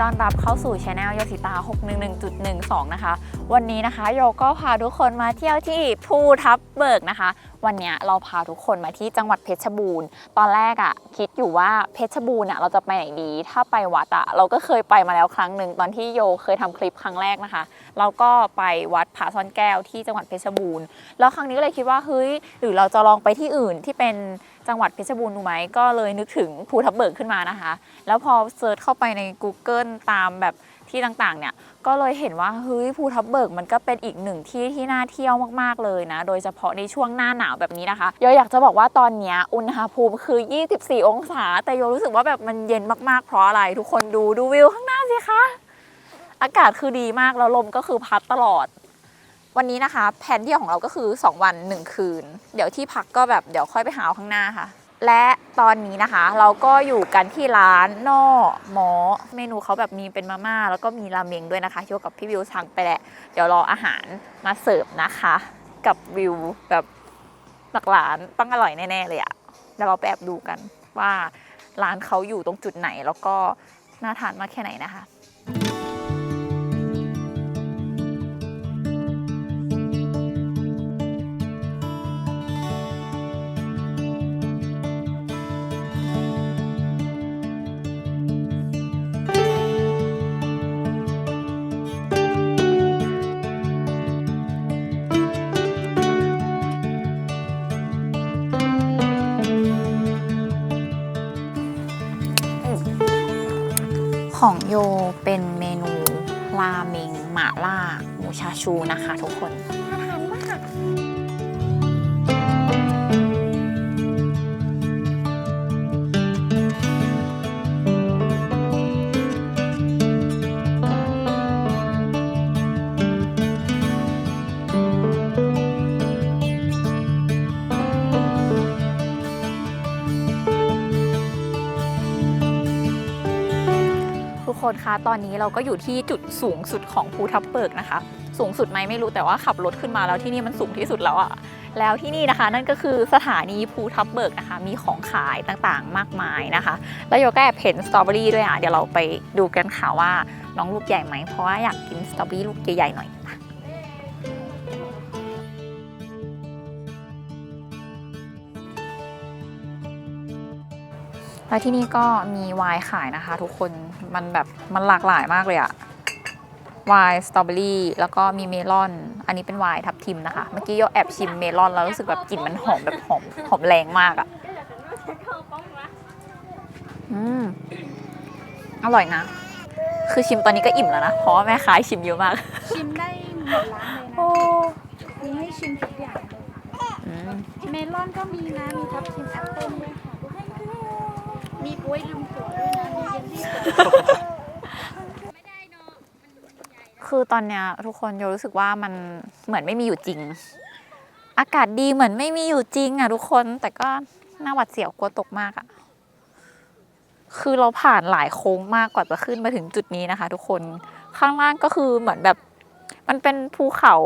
ต้อนรับเข้าสู่ช anel โยสิตา 611.12 นะคะ วันนี้นะคะโยก็พาทุกคนมาเที่ยวที่ภูทับเบิกนะคะ วันนี้เราพาทุกคนมาที่จังหวัดเพชรบูรณ์ ตอนแรกอะ่ะคิดอยู่ว่าเพชรบูรณ์อะเราจะไปไหนดี ถ้าไปวัดอะ่ะเราก็เคยไปมาแล้วครั้งหนึ่งตอนที่โยเคยทำคลิปครั้งแรกนะคะ เราก็ไปวัดผาซ่อนแก้วที่จังหวัดเพชรบูรณ์ แล้วครั้งนี้ก็เลยคิดว่าเฮ้ยหรือเราจะลองไปที่อื่นที่เป็นจังหวัดเพชรบูรณ์ดูไหมก็เลยนึกถึงภูทับเบิกขึ้นมานะคะ แล้วพอเซิร์ชเข้าไปใน Google ตามแบบที่ต่างๆเนี่ยก็เลยเห็นว่าเฮ้ยภูทับเบิกมันก็เป็นอีกหนึ่งที่ที่น่าเที่ยวมากๆเลยนะ โดยเฉพาะในช่วงหน้าหนาวแบบนี้นะคะโยอยากจะบอกว่าตอนนี้อุณหภูมิคือ 24 องศา แต่โยรู้สึกว่าแบบมันเย็นมากๆ เพราะอะไร ทุกคนดูดูวิวข้างหน้าสิคะ อากาศคือดีมากแล้วลมก็คือพัดตลอด วันนี้นะคะ แผนเที่ยวของเราก็คือ 2 วัน 1 คืน เดี๋ยวที่พักก็แบบเดี๋ยวค่อยไปหาข้างหน้าค่ะและตอนนี้นะคะเราก็อยู่กันที่ร้านนอหมอ เมนูเขาแบบมีเป็นมาม่า แล้วก็มีราเมงด้วยนะคะที่ยกับพี่วิวสั่งไปแหละ เดี๋ยวรออาหารมาเสิร์ฟนะคะ กับวิวแบบ หลักร้านต้องอร่อยแน่ๆเลยอะเดี๋ยวเราแอบดูกันว่าร้านเขาอยู่ตรงจุดไหนแล้วก็น่าทานมากแค่ไหนนะคะ ทุกคนน่าทานมากทุกคนคะตอนนี้เราก็อยู่ที่จุดสูงสุดของภูทับเบิกนะคะ สูงสุดไหมไม่รู้แต่ว่าขับรถขึ้นมาแล้วที่นี่มันสูงที่สุดแล้วอะแล้วที่นี่นะคะ นั่นก็คือสถานีภูทับเบิกนะคะ มีของขายต่างๆมากมายนะคะ แล้วโยก็แอบเห็นสตรอเบอรี่ด้วยอะเดี๋ยวเราไปดูกันค่ะว่าน้องลูกใหญ่ไหมเพราะว่าอยากกินสตรอเบอรี่ลูกใหญ่ๆหน่อยแล้วที่นี่ก็มีไวน์ขายนะคะ ทุกคนมันแบบมันหลากหลายมากเลยอะ ไวน์สตรอเบอรี่แล้วก็มีเมลอน อันนี้เป็นไวน์ทับทิมนะคะ เมื่อกี้โยแอบชิมเมลอนแล้วรู้สึกแบบกลิ่นมันหอมแบบหอมหอมแรงมากอะอืมอร่อยนะ คือชิมตอนนี้ก็อิ่มแล้วนะ เพราะว่าแม่ค้าชิมเยอะมาก ชิมได้หมดร้านเลยนะโอ้มีให้ชิมทุกอย่างเลยอืมเมลอนก็มีนะ มีทับทิมแอปเปิ้ลด้วยค่ะ มีกล้วยลืมหัวด้วยนะ มีเยลลี่หัว คือตอนเนี้ยทุกคนโยรู้สึกว่ามันเหมือนไม่มีอยู่จริง อากาศดีเหมือนไม่มีอยู่จริงอะทุกคนแต่ก็น่าหวัดเสียวกลัวตกมากอะคือเราผ่านหลายโค้งมากกว่าจะขึ้นมาถึงจุดนี้นะคะ ทุกคนข้างล่างก็คือเหมือนแบบ มันเป็นภูเขา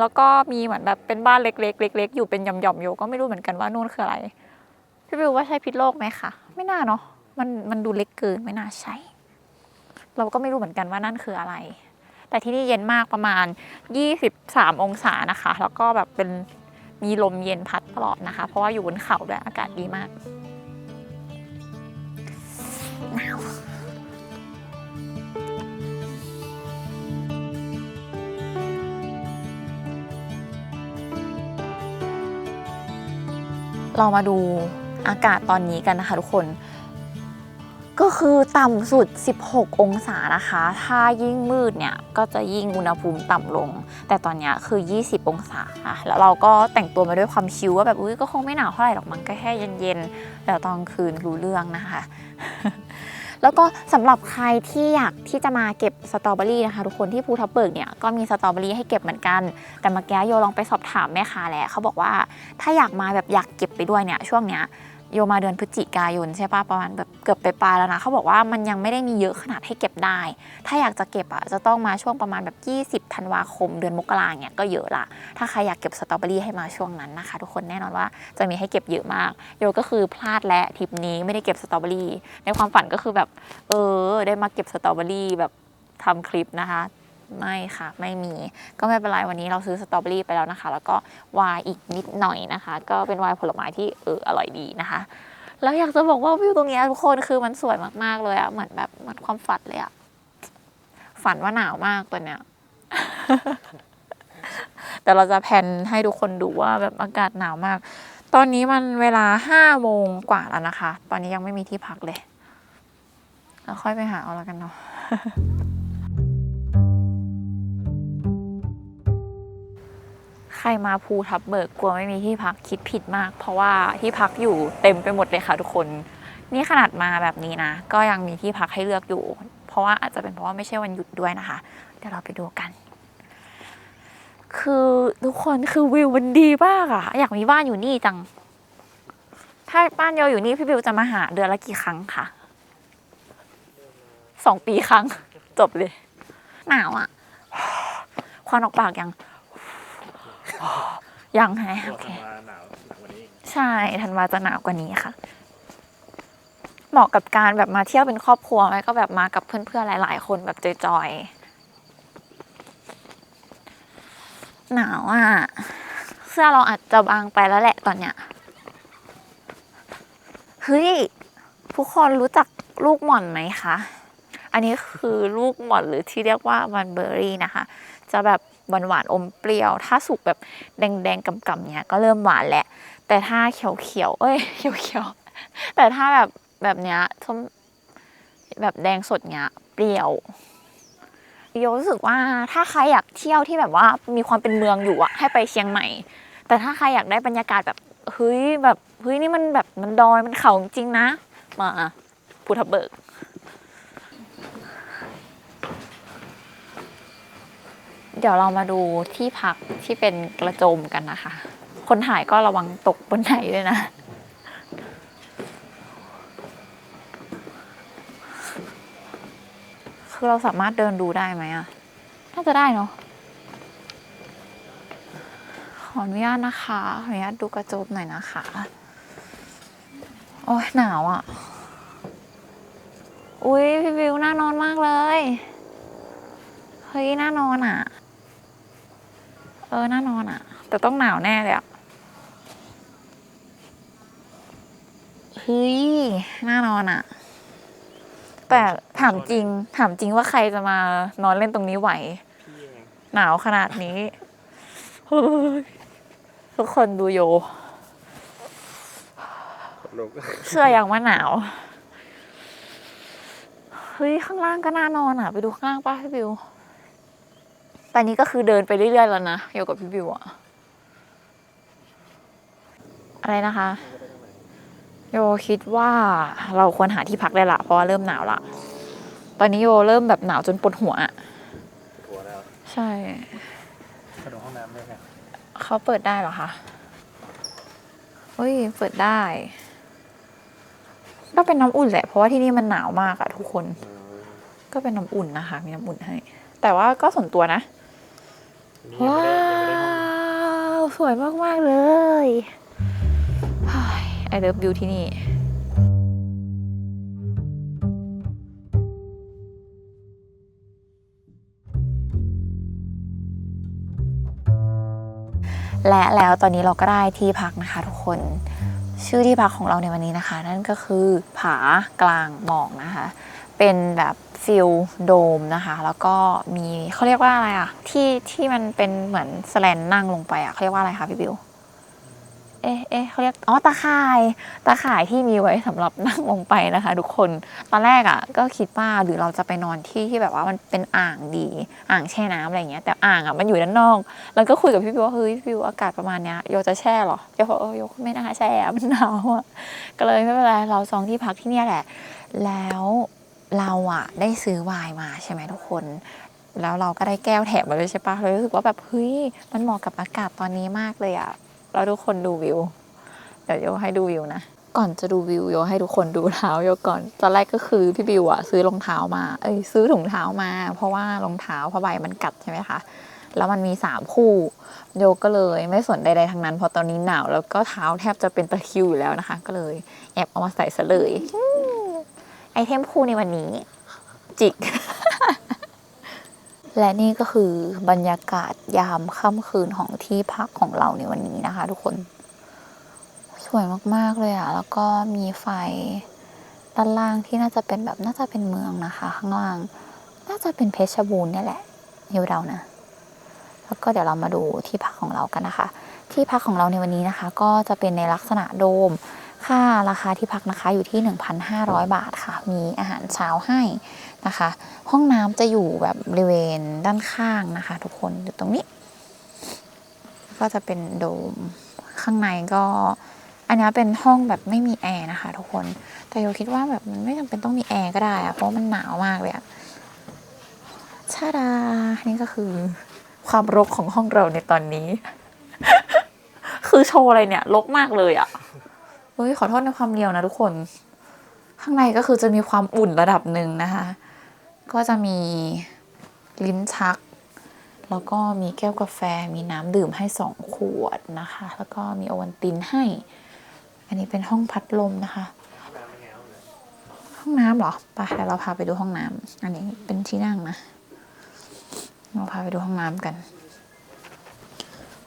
แล้วก็มีเหมือนแบบเป็นบ้านเล็กๆเล็กๆอยู่เป็นหย่อมๆโยก็ไม่รู้เหมือนกันว่านู่นคืออะไรพี่บิวว่าใช่พิษโลกไหมคะไม่น่าเนาะมันมันดูเล็กเกินไม่น่าใช่ เราก็ไม่รู้เหมือนกันว่านั่นคืออะไร แต่ที่นี่เย็นมากประมาณ 23 องศานะคะ แล้วก็แบบเป็นมีลมเย็นพัดตลอดนะคะ เพราะว่าอยู่บนเขาด้วยอากาศดีมากหนาวเรามาดูอากาศตอนนี้กันนะคะทุกคน ก็คือต่ำสุด 16 องศานะคะ ถ้ายิ่งมืดเนี่ย ก็จะยิ่งอุณหภูมิต่ำลง แต่ตอนนี้คือ 20 องศาค่ะแล้วเราก็แต่งตัวมาด้วยความชิลว่าแบบอุ้ยก็คงไม่หนาวเท่าไหร่หรอกมันก็แค่เย็นๆ แต่ตอนคืนรู้เรื่องนะคะ แล้วก็สำหรับใครที่อยากที่จะมาเก็บสตรอเบอรี่นะคะ ทุกคนที่ภูทับเบิกเนี่ยก็มีสตรอเบอรี่ให้เก็บเหมือนกัน แต่เมื่อกี้โยลองไปสอบถามแม่ค้าแล้วเขาบอกว่าถ้าอยากมาแบบอยากเก็บไปด้วยเนี่ยช่วงเนี้ย โยมาเดือนพฤศจิกายนใช่ปะประมาณแบบเกือบไปปลายแล้วนะเขาบอกว่ามันยังไม่ได้มีเยอะขนาดให้เก็บได้ ถ้าอยากจะเก็บอะจะต้องมาช่วงประมาณแบบ 20ธันวาคม เดือนมกราเนี่ยก็เยอะละถ้าใครอยากเก็บสตรอเบอรี่ให้มาช่วงนั้นนะคะ ทุกคนแน่นอนว่าจะมีให้เก็บเยอะมาก โยก็คือพลาดและทริปนี้ไม่ได้เก็บสตรอเบอรี่ในความฝันก็คือแบบ เออ ได้มาเก็บสตรอเบอรี่แบบทำคลิปนะคะ ไม่ค่ะ ไม่มีก็ไม่เป็นไรวันนี้เราซื้อสตรอเบอรี่ไปแล้วนะคะ แล้วก็วน์อีกนิดหน่อยนะคะ ก็เป็นวน์ผลไม้ที่เอออร่อยดีนะคะ แล้วอยากจะบอกว่าวิวตรงนี้ทุกคนคือมันสวยมากๆเลยอะเหมือนแบบมือนความฝันเลยอะฝันว่าหนาวมากตัวเนี้ยแต่เราจะแพนให้ทุกคนดูว่าแบบอากาศหนาวมาก ตอนนี้มันเวลาห้าโมงกว่าแล้วนะคะ ตอนนี้ยังไม่มีที่พักเลย เราค่อยไปหาเอาแล้วกันเนาะ รมาภูทับเบิกกลัวไม่มีที่พักคิดผิดมาก เพราะว่าที่พักอยู่เต็มไปหมดเลยค่ะทุกคน นี่ขนาดมาแบบนี้นะ ก็ยังมีที่พักให้เลือกอยู่ เพราะว่าอาจจะเป็นเพราะว่าไม่ใช่วันหยุดด้วยนะคะ เดี๋ยวเราไปดูกัน คือทุกคนคือวิวมันดีมากอะอยากมีบ้านอยู่นี่จัง ถ้าบ้านโยอยู่นี่พี่บิวจะมาหาเดือนละกี่ครั้งคะสองปีครั้ง จบเลย หนาวอะควันออกปากยัง ยังไงโอเคมาหนาวหนักกว่านี้อีกใช่ธันวาจะหนาวกว่านี้ค่ะ เหมาะกับการแบบมาเที่ยวเป็นครอบครัวไหมก็แบบมากับเพื่อนๆหลาย ๆ คนแบบจอยๆหนาวอะเสื้อเราอาจจะบางไปแล้วแหละตอนเนี้ยเฮ้ยทุกคนรู้จักลูกหม่อนไหมคะ อันนี้คือลูกหม่อนหรือที่เรียกว่ามันเบอร์รี่นะคะ จะแบบ หวานๆอมเปรี้ยว ถ้าสุกแบบแดงๆกำๆเนี้ยก็เริ่มหวานแหละ แต่ถ้าเขียวๆเอ้ยเขียวๆแต่ถ้าแบบแบบเนี้ยส้มแบบแดงสดเนี้ยเปรี้ยวโยรู้สึกว่าถ้าใครอยากเที่ยวที่แบบว่ามีความเป็นเมืองอยู่อะให้ไปเชียงใหม่ แต่ถ้าใครอยากได้บรรยากาศแบบเฮ้ยแบบเฮ้ยนี่มันแบบมันดอยมันเขาจริงนะ มาภูทับเบิก เดี๋ยวเรามาดูที่พักที่เป็นกระโจมกันนะคะ คนถ่ายก็ระวังตกบนไหนด้วยนะคือเราสามารถเดินดูได้ไหมอะน่าจะได้เนาะ ขออนุญาตนะคะ ขออนุญาตดูกระโจมหน่อยนะคะ โอ้ยหนาวอะอุ้ยพี่วิวน่านอนมากเลย เฮ้ยน่านอนอะ เออ น่านอนอะแต่ต้องหนาวแน่เลยอะเฮ้ยน่านอนอะแต่ถามจริง ถามจริงว่าใครจะมานอนเล่นตรงนี้ไหวพี่เองหนาวขนาดนี้เฮ้ยทุกคนดูโยขนลุกเชื่ออย่างว่าหนาว เฮ้ย ข้างล่างก็น่านอนอะ ไปดูข้างล่างป้าพี่บิว ตอนนี้ก็คือเดินไปเรื่อยๆแล้วนะอยู่กับพี่บิวอะอะไรนะคะ โยคิดว่าเราควรหาที่พักได้ละเพราะว่าเริ่มหนาวละตอนนี้โยเริ่มแบบหนาวจนปวดหัวอะหัวแล้วใช่กระโดดห้องน้ำด้วยไงเขาเปิดได้เหรอคะเฮ้ยเปิดได้ก็เป็นน้ำอุ่นแหละเพราะว่าที่นี่มันหนาวมากอะทุกคน ก็เป็นน้ำอุ่นนะคะ มีน้ำอุ่นให้ แต่ว่าก็ส่วนตัวนะนี่ยัง ว้าไม่ได้ยังไม่ได้ห้องวสวยมาก ๆ เลยไอเลิฟวิวที่นี่และแล้วตอนนี้เราก็ได้ที่พักนะคะทุกคนชื่อที่พักของเราในวันนี้นะคะ นั่นก็คือผากลางหมอกนะคะ เป็นแบบฟิลโดมนะคะ แล้วก็มีเขาเรียกว่าอะไรอะที่ที่มันเป็นเหมือนสแลนนั่งลงไปอะเขาเรียกว่าอะไรคะพี่บิวเอ๊ะเอ๊ะเขาเรียกอ๋อตาข่ายตาข่ายที่มีไว้สำหรับนั่งลงไปนะคะ ทุกคนตอนแรกอะ่ะ ก็คิดว่าหรือเราจะไปนอนที่ที่แบบว่ามันเป็นอ่างดี อ่างแช่น้ำอะไรเงี้ยแต่อ่างอะ่ะมันอยู่ด้านนอก แล้วก็คุยกับพี่บิวว่าเฮ้ยพี่บิวอากาศประมาณเนี้ยโยจะแช่เหรอโยบอกเออโยไม่น่าแช่อะมันหนาวอะก็เลยไม่เป็นไรเราจองที่พักที่เนี่ยแหละ แล้ว เราอะได้ซื้อไวน์มาใช่ไหมทุกคน แล้วเราก็ได้แก้วแถมมาด้วยใช่ปะเลยรู้สึกว่าแบบเฮ้ยมันเหมาะกับอากาศตอนนี้มากเลยอะเราทุกคนดูวิว เดี๋ยวโยให้ดูวิวนะก่อนจะดูวิวโยให้ทุกคนดูเท้าโยก่อนตอนแรกก็คือพี่บิวอะซื้อรองเท้ามา เอ้ยซื้อถุงเท้ามา เพราะว่ารองเท้าผ้าใบมันกัดใช่ไหมคะแล้วมันมีสามคู่ โยก็เลยไม่สนใดๆทั้งนั้น เพราะตอนนี้หนาวแล้วก็เท้าแทบจะเป็นตะคิวอยู่แล้วนะคะ ก็เลยแอบเอามาใส่ซะเลย ไอเทมคู่ในวันนี้ จิก และนี่ก็คือบรรยากาศยามค่ำคืนของที่พักของเราในวันนี้นะคะ ทุกคน สวยมากๆเลยอะแล้วก็มีไฟด้านล่างที่น่าจะเป็นแบบน่าจะเป็นเมืองนะคะ ข้างล่าง น่าจะเป็นเพชรบูรณ์นี่แหละอยู่เรานะ แล้วก็เดี๋ยวเรามาดูที่พักของเรากันนะคะ ที่พักของเราในวันนี้นะคะ ก็จะเป็นในลักษณะโดม ค่าราคาที่พักนะคะอยู่ที่ 1,500 บาทค่ะ มีอาหารเช้าให้นะคะ ห้องน้ำจะอยู่แบบบริเวณด้านข้างนะคะ ทุกคนอยู่ตรงนี้ ก็จะเป็นโดมข้างในก็ อันนี้เป็นห้องแบบไม่มีแอร์นะคะ ทุกคน แต่โยคิดว่าแบบมันไม่จำเป็นต้องมีแอร์ก็ได้อะเพราะมันหนาวมากเลยอะชาดา นี่ก็คือความรกของห้องเราในตอนนี้ คือโชว์อะไรเนี่ยรกมากเลยอะ เฮ้ยขอโทษในความเรียวนะทุกคน ข้างในก็คือจะมีความอุ่นระดับหนึ่งนะคะ ก็จะมีลิ้นชัก แล้วก็มีแก้วกาแฟมีน้ำดื่มให้สองขวดนะคะ แล้วก็มีโอวัลตินให้ อันนี้เป็นห้องพัดลมนะคะ ห้องน้ำเหรอไปเดี๋ยวเราพาไปดูห้องน้ำอันนี้เป็นที่นั่งนะเราพาไปดูห้องน้ำกัน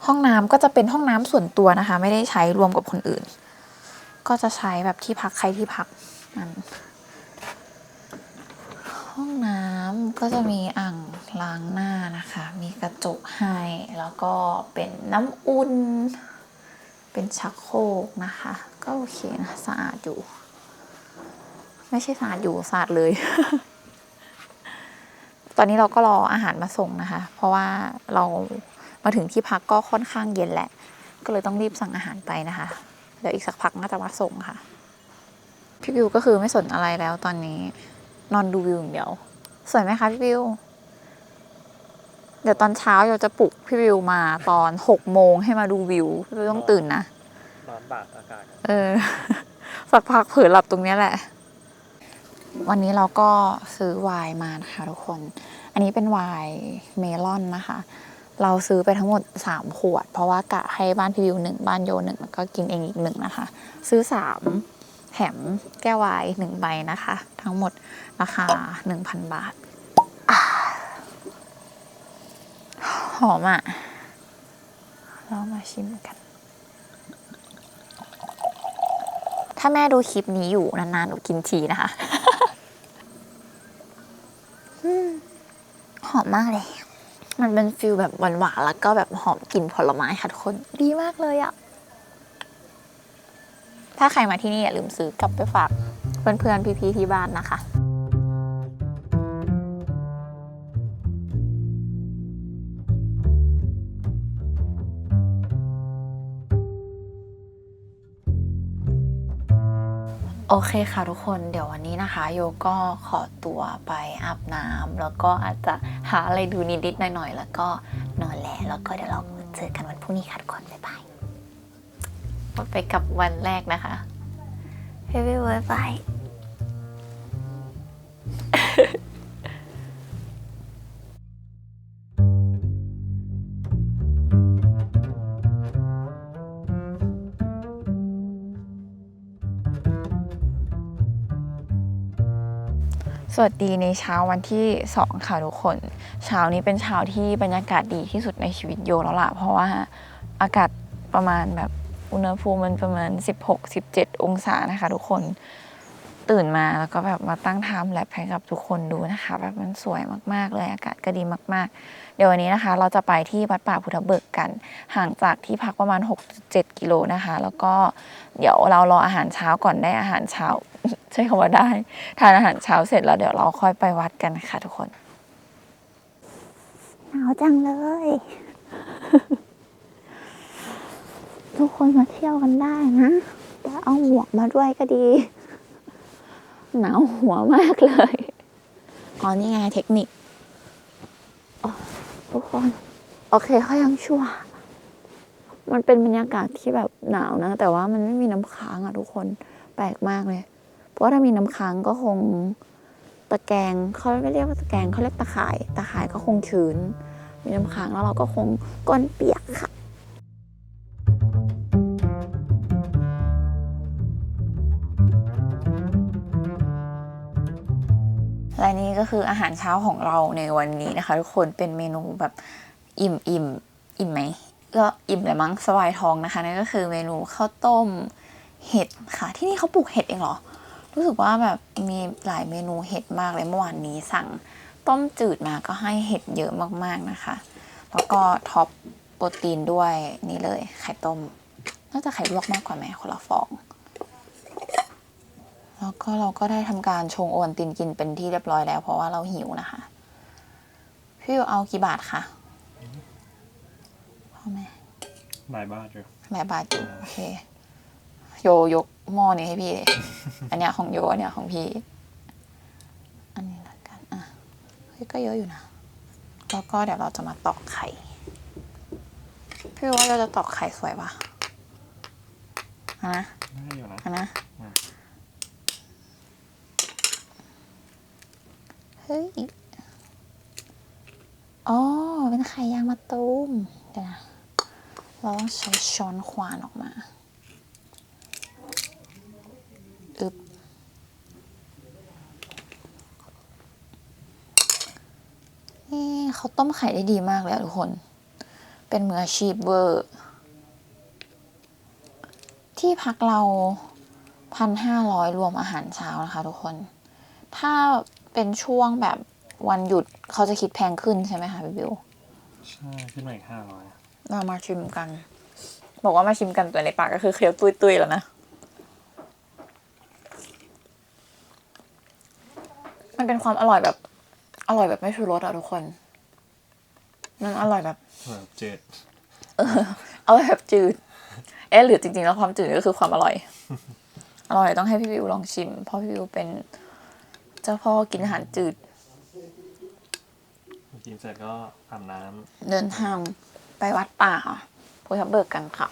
ห้องน้ำก็จะเป็นห้องน้ำส่วนตัวนะคะ ไม่ได้ใช้รวมกับคนอื่น ก็จะใช้แบบที่พักใครที่พักมันห้องน้ำก็จะมีอ่างล้างหน้านะคะ มีกระจกให้ แล้วก็เป็นน้ำอุ่น เป็นชักโครกนะคะ ก็โอเคนะสะอาดอยู่ ไม่ใช่สะอาดอยู่สะอาดเลย ตอนนี้เราก็รออาหารมาส่งนะคะ เพราะว่าเรามาถึงที่พักก็ค่อนข้างเย็นแหละ ก็เลยต้องรีบสั่งอาหารไปนะคะ เดี๋ยวอีกสักพักน่าจะมาส่งค่ะ พี่วิวก็คือไม่สนอะไรแล้วตอนนี้ นอนดูวิวอย่างเดียว สวยไหมคะพี่วิว เดี๋ยวตอนเช้าเราจะปลุกพี่วิวมาตอนหกโมงให้มาดูวิวพี่วิวต้องตื่นนะร้อนบากอากาศเออสักพักเผลอหลับตรงเนี้ยแหละ วันนี้เราก็ซื้อไวน์มานะคะทุกคน อันนี้เป็นไวน์เมลอนนะคะ เราซื้อไปทั้งหมด 3 ขวด เพราะว่ากะให้บ้านพี่วิวหนึ่งบ้านโยหนึ่งแล้วก็กินเองอีกหนึ่งนะคะ ซื้อ 3 แถมแก้วไวน์หนึ่งใบนะคะ ทั้งหมดราคา 1,000 บาทอ่าหอมอะ เรามาชิมกัน ถ้าแม่ดูคลิปนี้อยู่นานๆหนูกินทีนะคะหอมมากเลย มันเป็นฟิลแบบหวานๆแล้วก็แบบหอมกลิ่นผลไม้ค่ะทุกคนดีมากเลยอะถ้าใครมาที่นี่อย่าลืมซื้อกลับไปฝากเพื่อนๆพี่ๆที่บ้านนะคะ โอเคค่ะทุกคนเดี๋ยววันนี้นะคะ โยก็ขอตัวไปอาบน้ำแล้วก็อาจจะหาอะไรดูนิดๆหน่อยๆ แล้วก็นอนแล้วแล้วก็เดี๋ยวเราเจอกันวันพรุ่งนี้ค่ะทุกคนบ๊ายบายไปกับวันแรกนะคะเฮ้ สวัสดีในเช้าวันที่ 2 ค่ะทุกคน เช้านี้เป็นเช้าที่บรรยากาศดีที่สุดในชีวิตโยแล้วล่ะ เพราะว่าอากาศประมาณแบบอุณหภูมิมันประมาณ 16-17 องศานะคะทุกคนตื่นมาแล้วก็แบบมาตั้งไทม์แลปให้กับทุกคนดูนะคะ แบบมันสวยมากๆเลยอากาศก็ดีมาก ๆ เดี๋ยววันนี้นะคะ เราจะไปที่วัดป่าพุทธเบิกกัน ห่างจากที่พักประมาณ 6-7 กิโลนะคะ แล้วก็เดี๋ยวเรารออาหารเช้าก่อนได้อาหารเช้า ใช้คำว่าได้ ทานอาหารเช้าเสร็จแล้วเดี๋ยวเราค่อยไปวัดกันค่ะทุกคน หนาวจังเลย ทุกคนมาเที่ยวกันได้นะแต่เอาหมวกมาด้วยก็ดี หนาวหัวมากเลยอ๋อนี่ไงเทคนิคทุกคน โอเคเขายังชั่ว มันเป็นบรรยากาศที่แบบหนาวนะ แต่ว่ามันไม่มีน้ำค้างอะทุกคนแปลกมากเลย ราะว่าถ้ามีน้ำค้างก็คงตะแกรงเขาไม่เรียกว่าตะแกรงเขาเรียกตะข่าย ตะข่ายก็คงชื้น มีน้ำค้างแล้วเราก็คงก้นเปียกค่ะและนี่ก็คืออาหารเช้าของเราในวันนี้นะคะ ทุกคนเป็นเมนูแบบอิ่มอิ่มอิ่มไหมก็อิ่มเลยมั้งสบายท้องนะคะนั่นก็คือเมนูข้าวต้มเห็ดค่ะ ที่นี่เขาปลูกเห็ดเองเหรอ รู้สึกว่าแบบมีหลายเมนูเห็ดมากเลยเมื่อวานนี้สั่งต้มจืดมาก็ให้เห็ดเยอะมากๆนะคะ แล้วก็ท็อปโปรตีนด้วยนี่เลยไข่ต้ม น่าจะไข่ลวกมากกว่าไหมคนละฟอง แล้วก็เราก็ได้ทำการชงโอวัลตินกินเป็นที่เรียบร้อยแล้ว เพราะว่าเราหิวนะคะ พี่วิวเอากี่บาทคะพ่อแม่หลายบาทอยู่หลายบาทอยู่โอเค โยยกหม้อนี้ให้พี่เลย อันเนี้ยของโยอันเนี้ยของพี่ อันนี้ละกัน อะเฮ้ยก็เยอะอยู่นะ แล้วก็เดี๋ยวเราจะมาตอกไข่ พี่ว่าเราจะตอกไข่สวยปะอะนะได้อยู่นะอะนะอืมเฮ้ย อ๋อ เป็นไข่ยางมะตูมเดี๋ยวนะ เราต้องใช้ช้อนควานออกมา อึบนี่เขาต้มไข่ได้ดีมากเลยอะทุกคน เป็นมืออาชีพเวอร์ ที่พักเราพันห้าร้อยรวมอาหารเช้านะคะทุกคน ถ้าเป็นช่วงแบบวันหยุดเขาจะคิดแพงขึ้นใช่ไหมคะพี่บิว ใช่ขึ้นมาอีกห้าร้อยเรามาชิมกัน บอกว่ามาชิมกันตัวในปากก็คือเคี้ยวตุยๆแล้วนะ มันเป็นความอร่อยแบบ อร่อยแบบไม่ชูรสอะทุกคน มันอร่อยแบบแบบเจ็ดอร่อยแบบจืด เอ๊ะหรือจริงๆแล้วความจืดก็คือความอร่อย อร่อยต้องให้พี่วิวลองชิม เพราะพี่วิวเป็นเจ้าพ่อกินอาหารจืดกินเสร็จก็อาบน้เดินทางไปวัดป่าพุทธเบิกกันค่ะ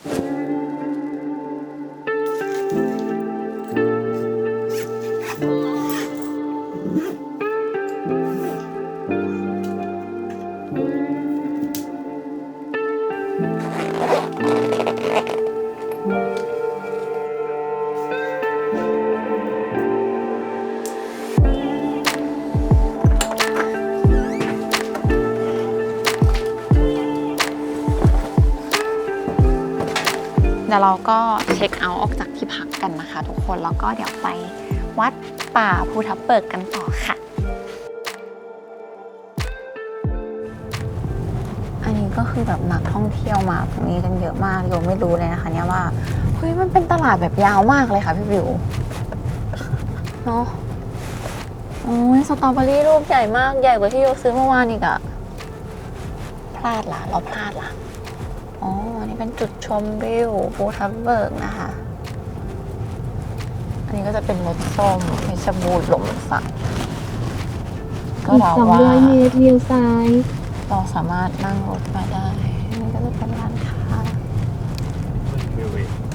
เราก็เช็คเอาท์ออกจากที่พักกันนะคะ ทุกคนแล้วก็เดี๋ยวไปวัดป่าภูทับเบิกกันต่อค่ะ อันนี้ก็คือแบบนักท่องเที่ยวมาตรงนี้กันเยอะมากโยไม่รู้เลยนะคะ เนี่ยว่าเฮ้ยมันเป็นตลาดแบบยาวมากเลยค่ะพี่บิวเนาะโอ้ยสตรอเบอรี่รูปใหญ่มากใหญ่กว่าที่โยซื้อเมื่อวานอีกอะพลาดละเราพลาดละ เป็นจุดชมวิวภูทับเบิกนะคะ อันนี้ก็จะเป็นรถส้มเพชรบูรณ์หลมสักก็อีกเราสองว่าร้อยเมตรเลี้ยวซ้าย เราสามารถนั่งรถมาได้อันนี้ก็จะเป็นร้านค้าำวิว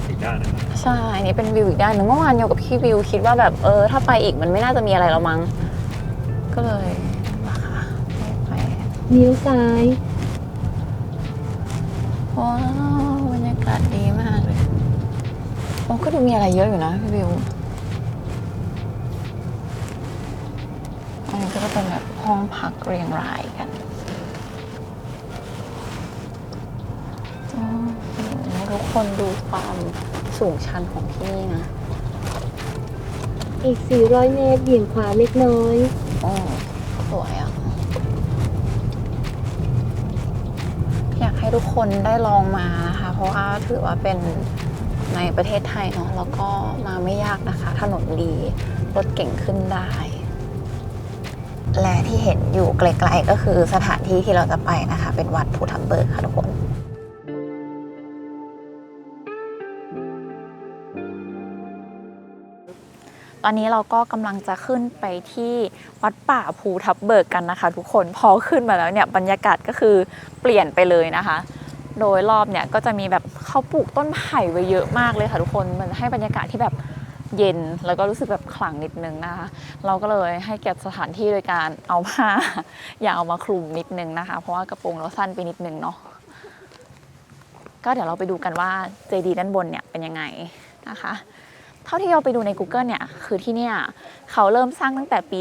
อีกด้านนะครับใช่ อันนี้เป็นวิวอีกด้านหนึ่งเมื่อวานโยกับพี่วิวคิดว่าแบบเออ ถ้าไปอีกมันไม่น่าจะมีอะไรแล้วมั้ง ก็เลยมาค่ะไป เลี้ยวซ้าย ว้าวบรรยากาศดีมากเลยโอ้ก็ดูมีอะไรเยอะอยู่นะพี่วิวอันนี้ก็จะเป็นแบบห้องพักเรียงรายกันอ๋อทุกคนดูความสูงชันของที่นี่นะ อีก 400 เมตรเบี่ยงขวาเล็กน้อย โอ้ สวยอะ อยากให้ ทุกคนได้ลองมานะคะเพราะว่าถือว่าเป็นในประเทศไทยเนาะแล้วก็มาไม่ยากนะคะ ถนนดีรถเก่งขึ้นได้ และที่เห็นอยู่ไกลๆก็คือสถานที่ที่เราจะไปนะคะ เป็นวัดภูทับเบิกค่ะทุกคน ตอนนี้เราก็กำลังจะขึ้นไปที่วัดป่าภูทับเบิกกันนะคะ ทุกคนพอขึ้นมาแล้วเนี่ยบรรยากาศก็คือเปลี่ยนไปเลยนะคะ โดยรอบเนี่ยก็จะมีแบบเขาปลูกต้นไผ่ไว้เยอะมากเลยค่ะทุกคนมันให้บรรยากาศที่แบบเย็นแล้วก็รู้สึกแบบขลังนิดนึงนะคะ เราก็เลยให้เกียรติสถานที่โดยการเอาผ้ายาวมาคลุมนิดนึงนะคะ เพราะว่ากระโปรงเราสั้นไปนิดนึงเนาะก็เดี๋ยวเราไปดูกันว่าเจดีด้านบนเนี่ยเป็นยังไงนะคะ เท่าที่เราไปดูใน Google เนี่ย คือที่เนี่ยเขาเริ่มสร้างตั้งแต่ปี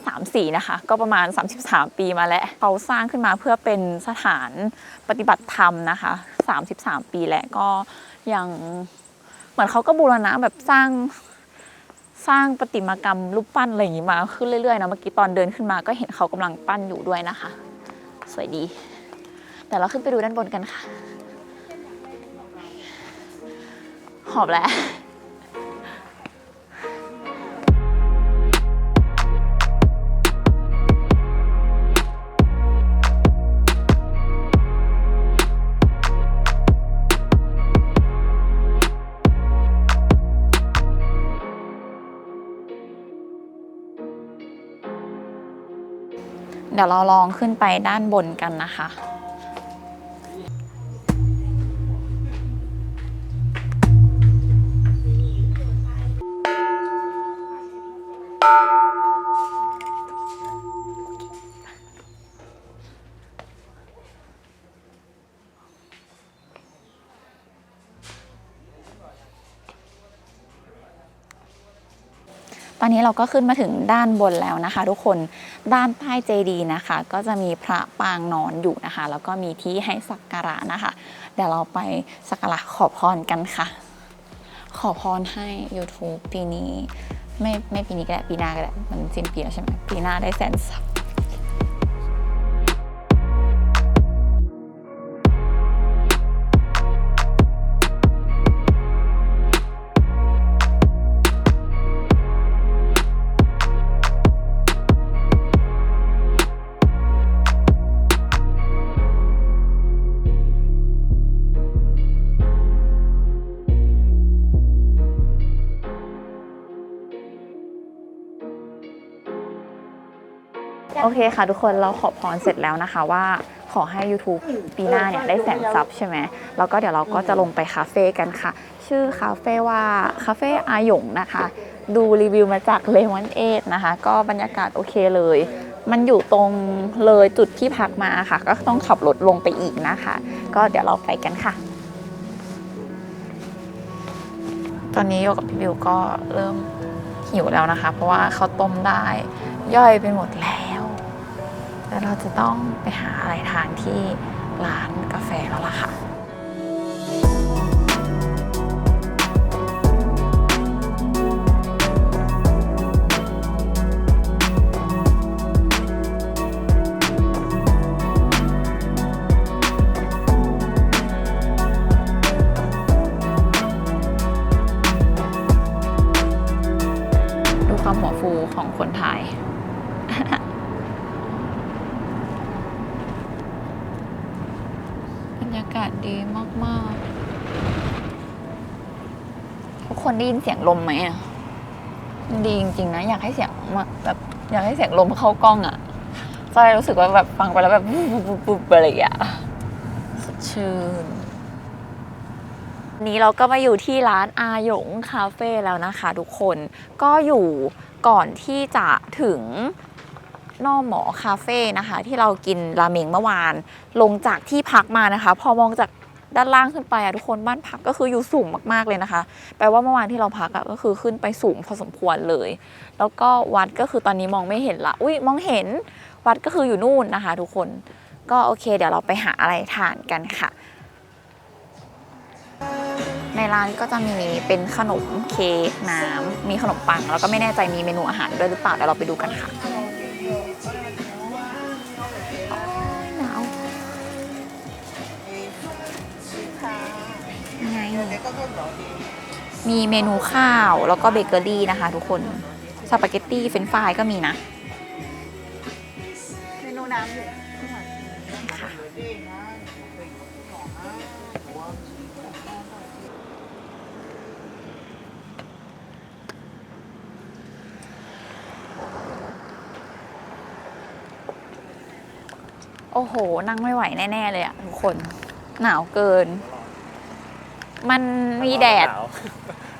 2534 นะคะ ก็ประมาณ 33 ปีมาแล้ว เขาสร้างขึ้นมาเพื่อเป็นสถานปฏิบัติธรรมนะคะ 33 ปีแล้วก็ยังเหมือนเขาก็บูรณะแบบสร้างสร้างประติมากรรมรูปปั้นอะไรอย่างงี้มาขึ้นเรื่อยๆนะเมื่อกี้ตอนเดินขึ้นมาก็เห็นเขากำลังปั้นอยู่ด้วยนะคะ สวยดี แต่เราขึ้นไปดูด้านบนกันค่ะ หอบแล้ว เดี๋ยวเราลองขึ้นไปด้านบนกันนะคะ นี้เราก็ขึ้นมาถึงด้านบนแล้วนะคะ ทุกคนด้านใต้เจดีนะคะ ก็จะมีพระปางนอนอยู่นะคะ แล้วก็มีที่ให้สักการะนะคะ เดี๋ยวเราไปสักการะขอพรกันค่ะ ขอพรให้ YouTube ปีนี้ ไม่ไม่ปีนี้ก็ได้ปีหน้าก็ได้มันสิ้นปีแล้วใช่ไหมปีหน้าได้แสนสับ เคค่ะทุกคนเราขอพรเสร็จแล้วนะคะว่าขอให้ YouTube ปีหน้าเนี่ยได้แสนซับใช่ไหมแล้วก็เดี๋ยวเราก็จะลงไปคาเฟ่กันค่ะ ชื่อคาเฟ่ว่าคาเฟ่อาหยงนะคะ ดูรีวิวมาจากเลมอนเอทนะคะ ก็บรรยากาศโอเคเลย มันอยู่ตรงเลยจุดที่พักมาค่ะ ก็ต้องขับรถลงไปอีกนะคะ ก็เดี๋ยวเราไปกันค่ะ ตอนนี้โยกับพี่บิวก็เริ่มหิวแล้วนะคะ เพราะว่าเขาต้มได้ย่อยไปหมดแล้ว แล้วเราจะต้องไปหาอะไรทานที่ร้านกาแฟแล้วล่ะค่ะ รรยากาศดีมากๆ ทุกคนได้ยินเสียงลมไหมอะมันดีจริงๆนะ อยากให้เสียงมาแบบอยากให้เสียงลมเข้ากล้องอะจอยรู้สึกว่าแบบฟังไปแล้วแบบปุ๊บปุ๊บปุ๊บปุ๊บอะไรอย่างเงี้ยสดชื่นนี้เราก็มาอยู่ที่ร้านอาหยงคาเฟ่แล้วนะคะทุกคนก็อยู่ก่อนที่จะถึง นอหมอคาเฟ่นะคะ ที่เรากินราเมงเมื่อวาน ลงจากที่พักมานะคะ พอมองจากด้านล่างขึ้นไปอะทุกคนบ้านพักก็คืออยู่สูงมากๆเลยนะคะแปลว่าเมื่อวานที่เราพักอะก็คือขึ้นไปสูงพอสมควรเลย แล้วก็วัดก็คือตอนนี้มองไม่เห็นละอุ้ยมองเห็นวัดก็คืออยู่นู่นนะคะ ทุกคนก็โอเค เดี๋ยวเราไปหาอะไรทานกันค่ะ ในร้านก็จะมีเป็นขนมเค้กน้ำมีขนมปัง แล้วก็ไม่แน่ใจมีเมนูอาหารด้วยหรือเปล่าเดี๋ยวเราไปดูกันค่ะ มีเมนูข้าวแล้วก็เบเกอรี่นะคะทุกคนสปาเกตตี้เฟรนช์ฟรายก็มีนะ เมนูน้ำอยู่ค่ะโอ้โห นั่งไม่ไหวแน่ ๆ เลยอะทุกคน หนาวเกิน มันมีแดดหนาว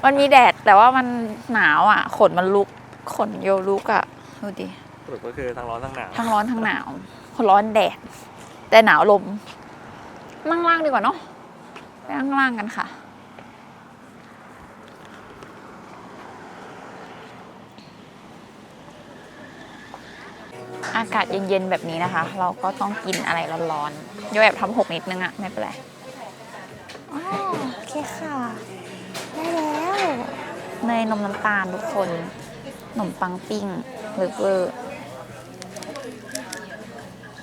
มันมีแดดแต่ว่ามันหนาวอะ ขนมันลุก ขนโยลุกอะ ดูดิสรุปก็คือทั้งร้อนทั้งหนาว ทั้งร้อนทั้งหนาว ร้อนแดด แต่หนาวลม นั่งล่างดีกว่าเนาะไปนั่งล่างกันค่ะ อากาศเย็นๆแบบนี้นะคะ เราก็ต้องกินอะไรร้อนๆโยแอบทำหกนิดนึงอะไม่เป็นไรอ๋อโอ เคค่ะ ได้แล้วเนยนมน้ำตาลทุกคนขนมปังปิ้งเวอร์เวอร์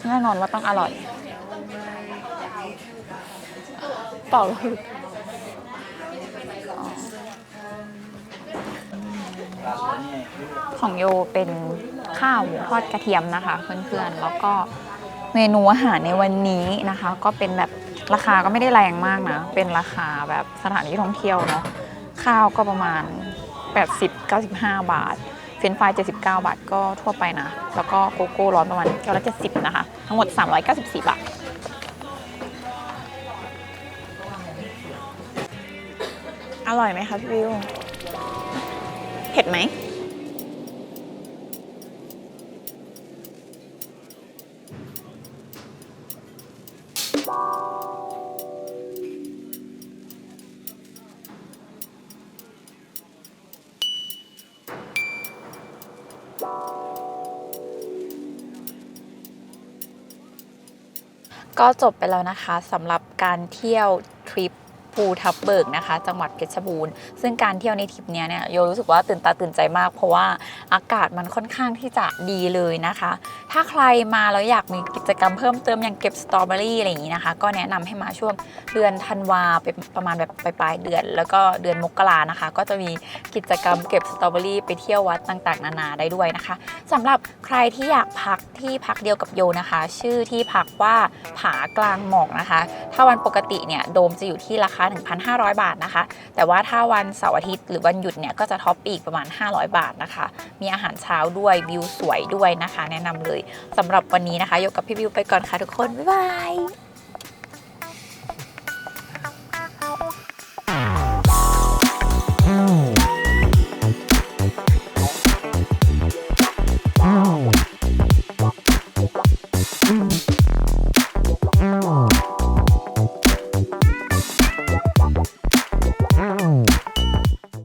แน่นอนว่าต้องอร่อยเปล่าเลยของโยเป็นข้าวหมูทอดกระเทียมนะคะ เพื่อนๆ แล้วก็เมนูอาหารในวันนี้นะคะ ก็เป็นแบบ ราคาก็ไม่ได้แรงมากนะ เป็นราคาแบบสถานที่ท่องเที่ยวเนาะ ข้าวก็ประมาณ 80 95 บาท เฟรนฟราย 79 บาทก็ทั่วไปนะ แล้วก็โกโก้ร้อนประมาณแก้วละ70 นะคะ ทั้งหมด 394 บาทอร่อยไหมคะพี่วิว เผ็ดไหม ก็จบไปแล้วนะคะสำหรับการเที่ยวทริป ภูทับเบิกนะคะ จังหวัดเพชรบูรณ์ ซึ่งการเที่ยวในทริปนี้เนี่ยโยรู้สึกว่าตื่นตาตื่นใจมาก เพราะว่าอากาศมันค่อนข้างที่จะดีเลยนะคะ ถ้าใครมาแล้วอยากมีกิจกรรมเพิ่มเติมอย่างเก็บสตรอเบอรี่อะไรอย่างนี้นะคะ ก็แนะนำให้มาช่วงเดือนธันวาเป็นประมาณแบบปลายเดือน แล้วก็เดือนมกรานะคะ ก็จะมีกิจกรรมเก็บสตรอเบอรี่ไปเที่ยววัดต่างๆ นานาได้ด้วยนะคะสำหรับใครที่อยากพักที่พักเดียวกับโยนะคะ ชื่อที่พักว่าผากลางหมอกนะคะ ถ้าวันปกติเนี่ยโดมจะอยู่ที่ราคา1,500 บาทนะคะ แต่ว่าถ้าวันเสาร์อาทิตย์หรือวันหยุดเนี่ยก็จะท็อปอีกประมาณ 500 บาทนะคะ มีอาหารเช้าด้วยวิวสวยด้วยนะคะ แนะนำเลยสำหรับวันนี้นะคะยกับพี่วิวไปก่อนค่ะทุกคน บ๊ายบาย